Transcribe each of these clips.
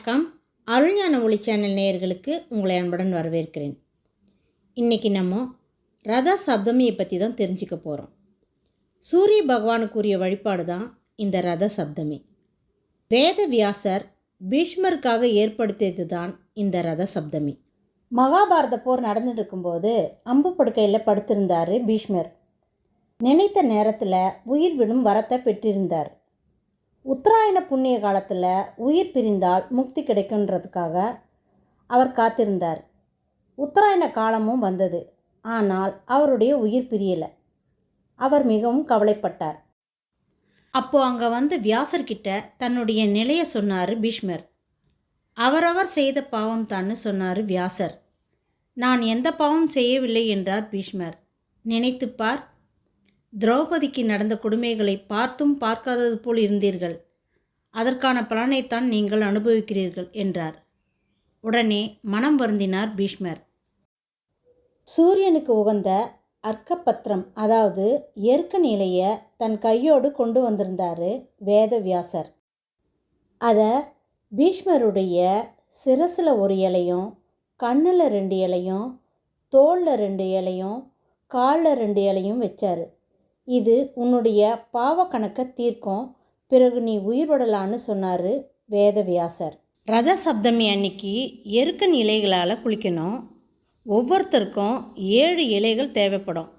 வணக்கம். ஒளி சேனல் நேயர்களுக்கு உங்களை அன்புடன் வரவேற்கிறேன். இன்றைக்கி நம்ம ரத சப்தமியை பற்றி தான் தெரிஞ்சுக்க போகிறோம் சூரிய பகவானுக்குரிய வழிபாடு தான் இந்த ரத சப்தமி. வேத வியாசர் பீஷ்மருக்காக ஏற்படுத்தியது தான் இந்த ரத சப்தமி. மகாபாரத போர் நடந்துட்டு இருக்கும்போது அம்பு படுக்கையில் படுத்திருந்தார் பீஷ்மர். நினைத்த நேரத்தில் உயிர் விடும் வரத்தை பெற்றிருந்தார். உத்தராயண புண்ணிய காலத்தில் உயிர் பிரிந்தால் முக்தி கிடைக்குன்றதுக்காக அவர் காத்திருந்தார். உத்தராயண காலமும் வந்தது. ஆனால் அவருடைய உயிர் பிரியலை. அவர் மிகவும் கவலைப்பட்டார். அப்போ அங்கே வந்து வியாசர்கிட்ட தன்னுடைய நிலையை சொன்னார் பீஷ்மர். அவரவர் செய்த பாவம் தான்னு சொன்னார் வியாசர். நான் எந்த பாவம் செய்யவில்லை என்றார் பீஷ்மர். நினைத்துப் பார் திரௌபதிக்கு நடந்த கொடுமைகளை பார்த்தும் பார்க்காதது போல் இருந்தீர்கள். அதற்கான பலனைத்தான் நீங்கள் அனுபவிக்கிறீர்கள் என்றார். உடனே மனம் வருந்தினார் பீஷ்மர். சூரியனுக்கு உகந்த அர்க்கப்பத்திரம் அதாவது எருக்க நிலைய தன் கையோடு கொண்டு வந்திருந்தார் வேதவியாசர். அதை பீஷ்மருடைய சிரசில் ஒரு இலையும் கண்ணில் ரெண்டு இலையும் தோளில் ரெண்டு இலையும் காலில் ரெண்டு இலையும் வச்சார். இது உன்னுடைய பாவ கணக்கை தீர்க்கும். பிறகு நீ உயிர்விடலான்னு சொன்னார் வேதவியாசர். ரத சப்தமி அன்னைக்கு எருக்கன் இலைகளால் குளிக்கணும். ஒவ்வொருத்தருக்கும் ஏழு இலைகள் தேவைப்படும்.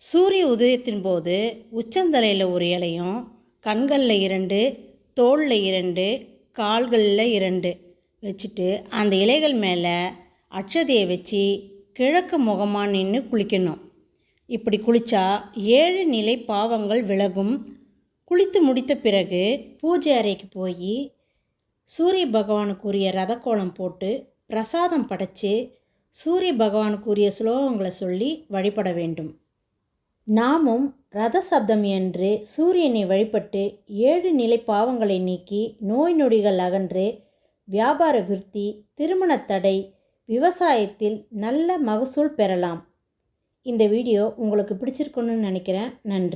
சூரிய உதயத்தின் போது உச்சந்தலையில் ஒரு இலையும் கண்களில் இரண்டு தோளில் இரண்டு கால்களில் இரண்டு வச்சுட்டு அந்த இலைகள் மேலே அட்சதையை வச்சு கிழக்கு முகமாக நின்று குளிக்கணும். இப்படி குளித்தா ஏழு நிலை பாவங்கள் விலகும். குளித்து முடித்த பிறகு பூஜை அறைக்கு போய் சூரிய பகவானுக்குரிய ரதக்கோலம் போட்டு பிரசாதம் படைத்து சூரிய பகவானுக்குரிய ஸ்லோகங்களை சொல்லி வழிபட வேண்டும். நாமும் ரத சப்தம் என்று சூரியனை வழிபட்டு ஏழு நிலை பாவங்களை நீக்கி நோய் நொடிகள் அகன்று வியாபார விருத்தி திருமண தடை விவசாயத்தில் நல்ல மகசூல் பெறலாம். இந்த வீடியோ உங்களுக்கு பிடிச்சிருக்குன்னு நினைக்கிறேன். நன்றி.